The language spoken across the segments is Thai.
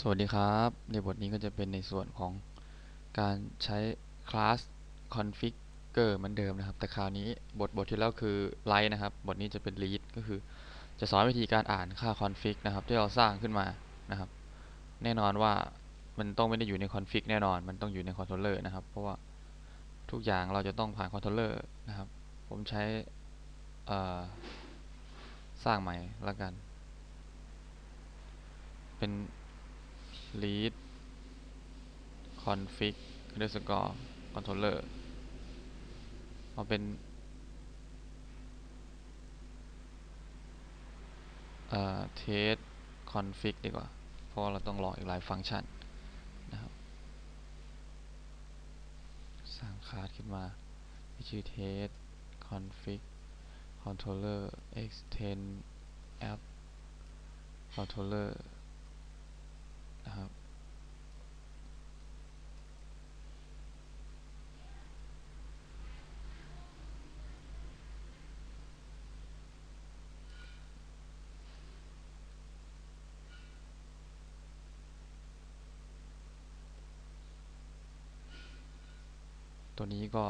สวัสดีครับ ในบทนี้ก็จะเป็นในส่วนของการใช้คลาส configure เหมือนเดิมนะครับ แต่คราวนี้บทบทที่แล้วคือ write นะครับ บทนี้จะเป็น read ก็คือ จะสอนวิธีการอ่านค่า config นะครับ ที่เราสร้างขึ้นมานะครับ แน่นอนว่ามันต้องไม่ได้อยู่ใน config แน่นอน มันต้องอยู่ใน controller นะครับ เพราะว่าทุกอย่างเราจะต้องผ่าน controller นะครับ ผมใช้สร้างใหม่ล้วกัน เป็น read config underscore controller เอาเป็นเอ่อ test config ดีกว่า เพราะเราต้องรออีกหลายฟังก์ชันนะครับ สร้างคลาสขึ้นมาที่ชื่อ test config controller extend app controller นะครับ ตัวนี้ก็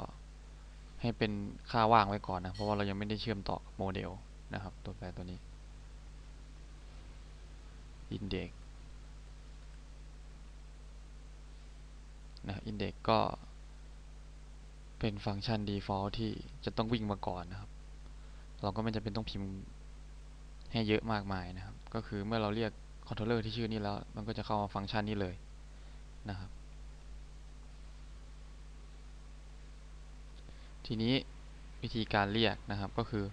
ให้เป็นค่าว่างไว้ก่อนนะ เพราะว่าเรายังไม่ได้เชื่อมต่อกโมเดลนะครับ ตัวแปรตัวนี้ index นะ index ก็เป็นฟังก์ชัน default ที่จะต้องวิ่งมาก่อนนะครับ เราก็ไม่จำเป็นต้องพิมพ์ให้เยอะมากมายนะครับ ก็คือเมื่อเราเรียก controller ที่ชื่อนี้แล้ว มันก็จะเข้ามาฟังก์ชันนี้เลยนะครับ ทีนี้วิธีการเรียกนะครับก็คือ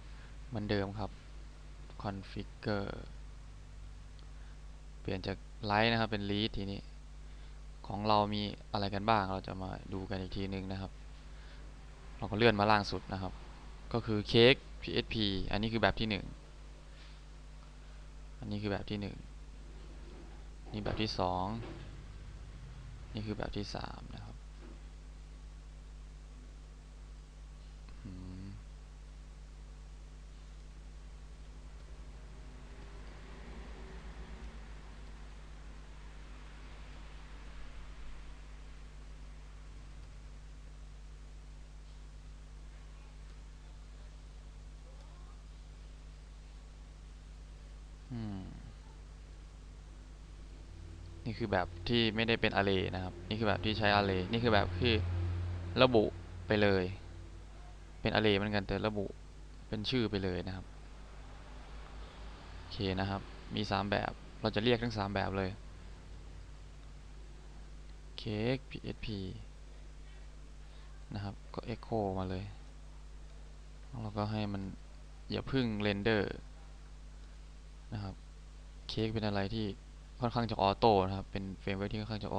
เหมือนเดิมครับ configure เปลี่ยนจาก write นะครับเป็น read ทีนี้ ของเรามีอะไรกันบ้าง เราจะมาดูกันอีกทีนึงนะครับ เราก็เลื่อนมาล่างสุดนะครับ ก็คือเค้ก php อันนี้คือแบบที่หนึ่งอันนี้คือแบบที่หนึ่งนี่แบบที่สองนี่คือแบบที่สามนะครับอืม อืม นี่คือแบบที่ไม่ได้เป็น array นะครับ นี่คือแบบที่ใช้ array นี่คือแบบที่ระบุไปเลย เป็น array เหมือนกันแต่ระบุเป็นชื่อไปเลยนะครับโอเคนะครับ มีสามแบบ เราจะเรียกทั้งสามแบบเลย cake php นะครับ ก็ echo มาเลย แล้วก็ให้มันอย่าพึ่งเรนเดอร์นะครับ เค้กเป็นอะไรที่ ค่อนข้างจะออโต้นะครับ เป็นเฟรมเวิร์กที่ค่อนข้างจะอ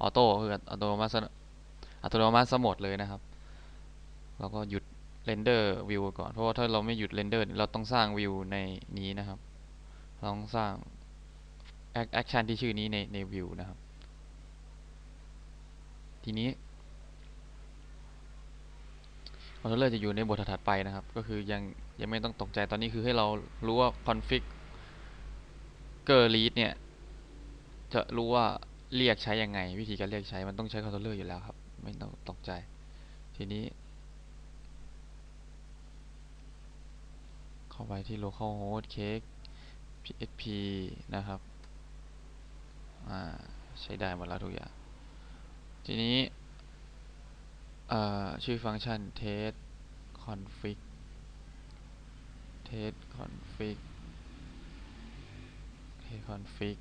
อโต้คืออัตโนมัติอัตโนมัติสมดเลยนะครับ เราก็หยุดเรนเดอร์วิวก่อน เพราะว่าถ้าเราไม่หยุดเรนเดอร์เราต้องสร้างวิวในนี้นะครับ เราต้องสร้างแอคชั่นที่ชื่อนี้ในในวิวนะครับ ทีนี้คอนโทรลเลอร์จะอยู่ในบทถัดไปนะครับ ก็คือยังยังไม่ต้องตกใจตอนนี้คือให้เรารู้ว่า config เกอร์ลีดเนี่ย จะรู้ว่าเรียกใช้ยังไง วิธีการเรียกใช้มันต้องใช้คอนโทรลเลอร์อยู่แล้วครับ ไม่ต้องตกใจ ทีนี้ เข้าไปที่ localhost cake php นะครับใช้ได้หมดแล้วทุกอย่าง ทีนี้ชื่อฟังก์ชัน test config test config test config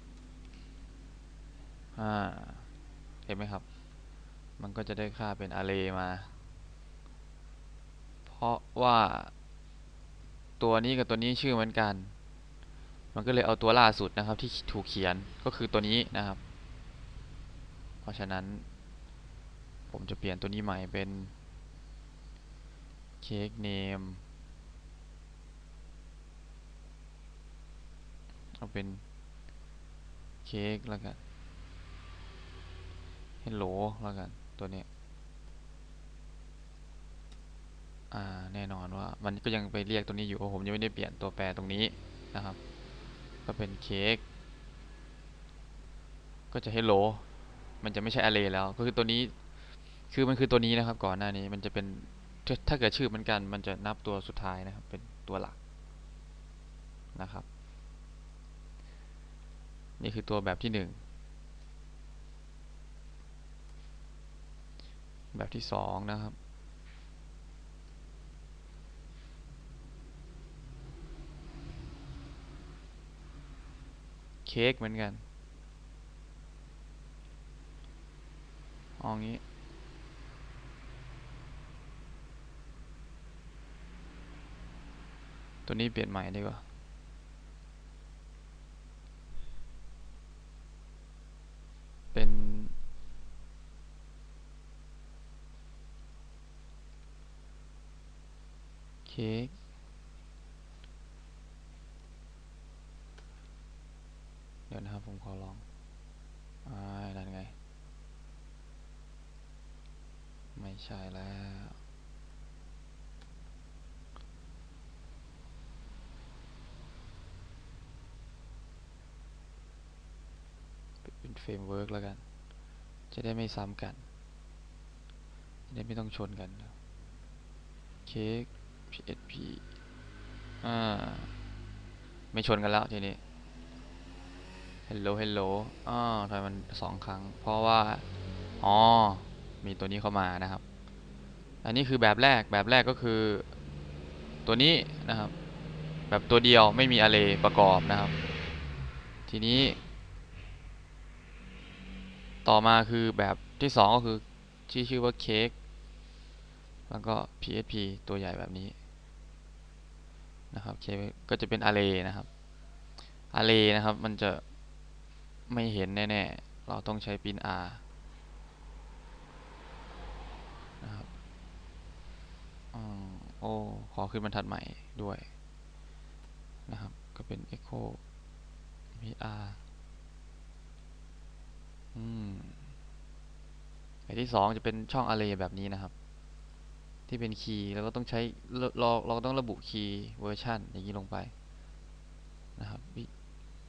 อ่าเห็นไหมครับ มันก็จะได้ค่าเป็น array มา เพราะว่าตัวนี้กับตัวนี้ชื่อเหมือนกัน มันก็เลยเอาตัวล่าสุดนะครับที่ถูกเขียนก็คือตัวนี้นะครับ เพราะฉะนั้น ผมจะเปลี่ยนตัวนี้ใหม่เป็น cake name เอาเป็นเค้กแล้วกัน hello แล้วกันตัวนี้อ่าแน่นอนว่ามันก็ยังไปเรียกตัวนี้อยู่เพราะผมยังไม่ได้เปลี่ยนตัวแปรตรงนี้นะครับ ก็เป็นเค้กก็จะ hello มันจะไม่ใช่ array แล้วก็คือตัวนี้คือมันคือตัวนี้นะครับ ก่อนหน้านี้มันจะเป็นถ้าถ้าเกิดชื่อเหมือนกัน มันจะนับตัวสุดท้ายนะครับ เป็นตัวหลักนะครับ นี่คือตัวแบบที่หนึ่ง แบบที่สองนะครับเค้กเหมือนกันเอางี้ ตัวนี้เปลี่ยนใหม่ดีกว่า เป็น เค้กเดี๋ยวนะครับ ผมขอลองอ่านั่นไง ไม่ใช่แล้วเป็นเฟรมเวิร์กแล้วกัน จะได้ไม่ซ้ำกัน จะได้ไม่ต้องชนกันเค้ก PHP อ่า ไม่ชนกันแล้วทีนี้ Hello Hello อ้าทำไมมันสองครั้ง เพราะว่า อ๋อ มีตัวนี้เข้ามานะครับ อันนี้คือแบบแรก แบบแรกก็คือ ตัวนี้นะครับ แบบตัวเดียวไม่มี array ประกอบนะครับ ทีนี้ ต่อมาคือแบบที่สองก็คือที่ชื่อว่าเค้กแล้วก็ PHP ตัวใหญ่แบบนี้ นะครับเคก็จะเป็น array นะครับ array นะครับ มันจะไม่เห็นแน่ๆ เราต้องใช้ print r นะครับอโอ้ขอขึ้นบรรทัดใหม่ด้วยนะครับ ก็เป็น echo มี r อืมไอที่สองจะเป็นช่อง array แบบนี้นะครับ ที่เป็นคีย์แล้วก็ต้องใช้เราเราต้องระบุคีย์เวอร์ชันอย่างนี้ลงไปนะครับว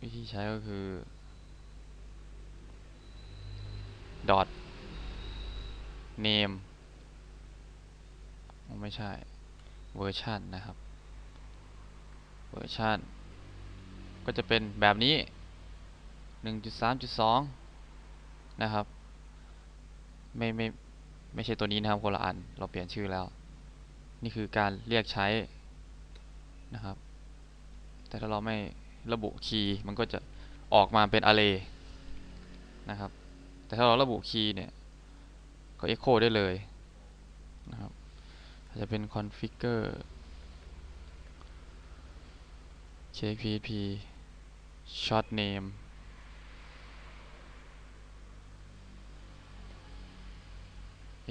วิธีใช้ก็คือ dot name ไม่ใช่เวอร์ชันนะครับเวอร์ชันก็จะเป็นแบบนี้ 1.3.2 นะครับ ไม่ไม่ ไม่ใช่ตัวนี้นะครับคนละอัน เราเปลี่ยนชื่อแล้ว นี่คือการเรียกใช้นะครับ แต่ถ้าเราไม่ระบุคีย์มันก็จะออกมาเป็น array นะครับ แต่ถ้าเราระบุคีย์เนี่ย ก็ echo ได้เลยนะครับอาจจะเป็น configure kpp short name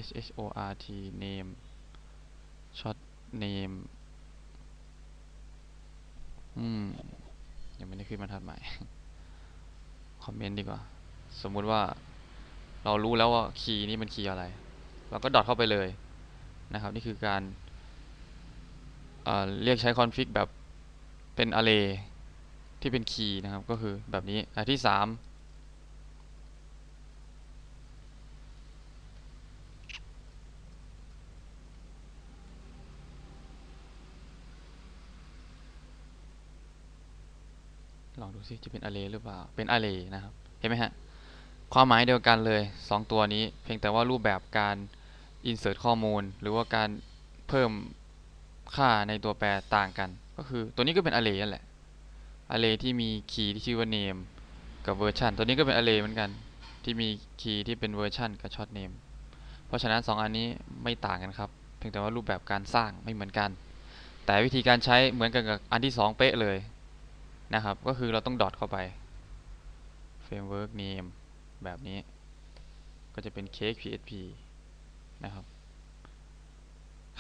s h o r t name short name อืม ยังไม่ได้ขึ้นมาทัดใหม่ คอมเมนต์ดีกว่า สมมุติว่าเรารู้แล้วว่าคีย์นี้มันคีย์อะไร เราก็ดอทเข้าไปเลยนะครับ นี่คือการเาเรียกใช้คอนฟิกแบบเป็น array ที่เป็นคีย์นะครับ ก็คือแบบนี้อันที่สาม ลองดูซิจะเป็น array หรือเปล่า เป็น array นะครับ เห็นไหมฮะ ความหมายเดียวกันเลย 2 ตัวนี้ เพียงแต่ว่ารูปแบบการ insert ข้อมูล หรือว่าการเพิ่มค่าในตัวแปรต่างกัน ก็คือตัวนี้ก็เป็น array นั่นแหละ array ที่มีคีย์ที่ชื่อว่า name กับ version ตัวนี้ก็เป็น array เหมือนกัน ที่มีคีย์ที่เป็น version กับ short name เพราะฉะนั้น 2 อันนี้ไม่ต่างกันครับ เพียงแต่ว่ารูปแบบการสร้างไม่เหมือนกัน แต่วิธีการใช้เหมือนกันกับอันที่ 2 เป๊ะเลย นะครับ ก็คือเราต้องดอทเข้าไป framework name แบบนี้ ก็จะเป็น cake php นะครับ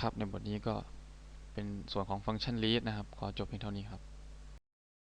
ครับในบทนี้ก็เป็นส่วนของฟังก์ชัน read นะครับ ขอจบเพียงเท่านี้ครับ